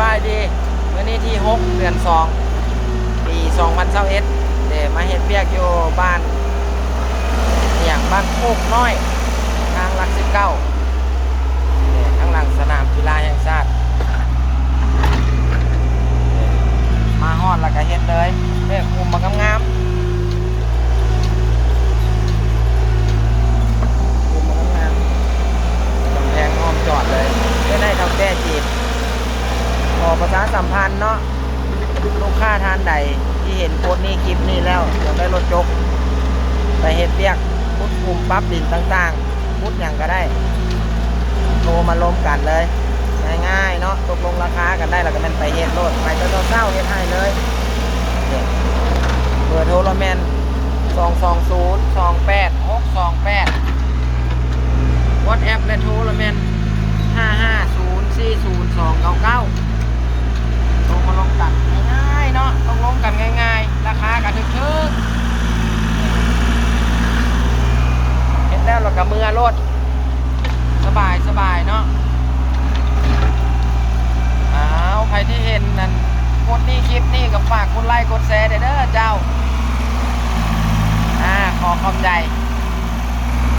บายดีมื้อนี้ที่ 6 เดือน 2 ปี2021เดมาเฮ็ดเบียกอยู่บ้านอย่างบ้านโคกน้อย ทางหลัก19นี่ข้างหลังสนามกีฬาแห่งชาติ มาฮอดแล้วก็เฮ็ดเลยเด้คุมมางามๆคุมมางามๆกำแพงอ้อมจอดเลยไม่ได้ทำแก้จีบ ขอ ประชาสัมพันธ์เนาะลูกค้าท่านใดที่เห็นโพสต์นี้คลิปนี้แล้วเดี๋ยวได้รถจก ไปเฮ็ดเรียกพุดคุมปั๊บดินต่างๆ พุดอย่างก็ได้โทรมาลมกันเลย ง่ายๆเนาะตกลงราคากันได้แล้วก็แมันไปเฮ็ดรถไปตอนเช้าเฮ็ดให้เลยเบอร์โทรแมน220 28 628วอทแอปและโทรแมน550402999 ลงมาลงกันง่ายๆเนาะต้องลงกันง่าย ๆ ราคากันทึกๆเห็นแล้วเรา กับมือรถสบายสบายเนาะอ้าวใครที่เห็นนั่นกดนี่คลิปนี่กับฝากกดไลค์กดแชร์เด้อเจ้า อ่า ขอขอบใจ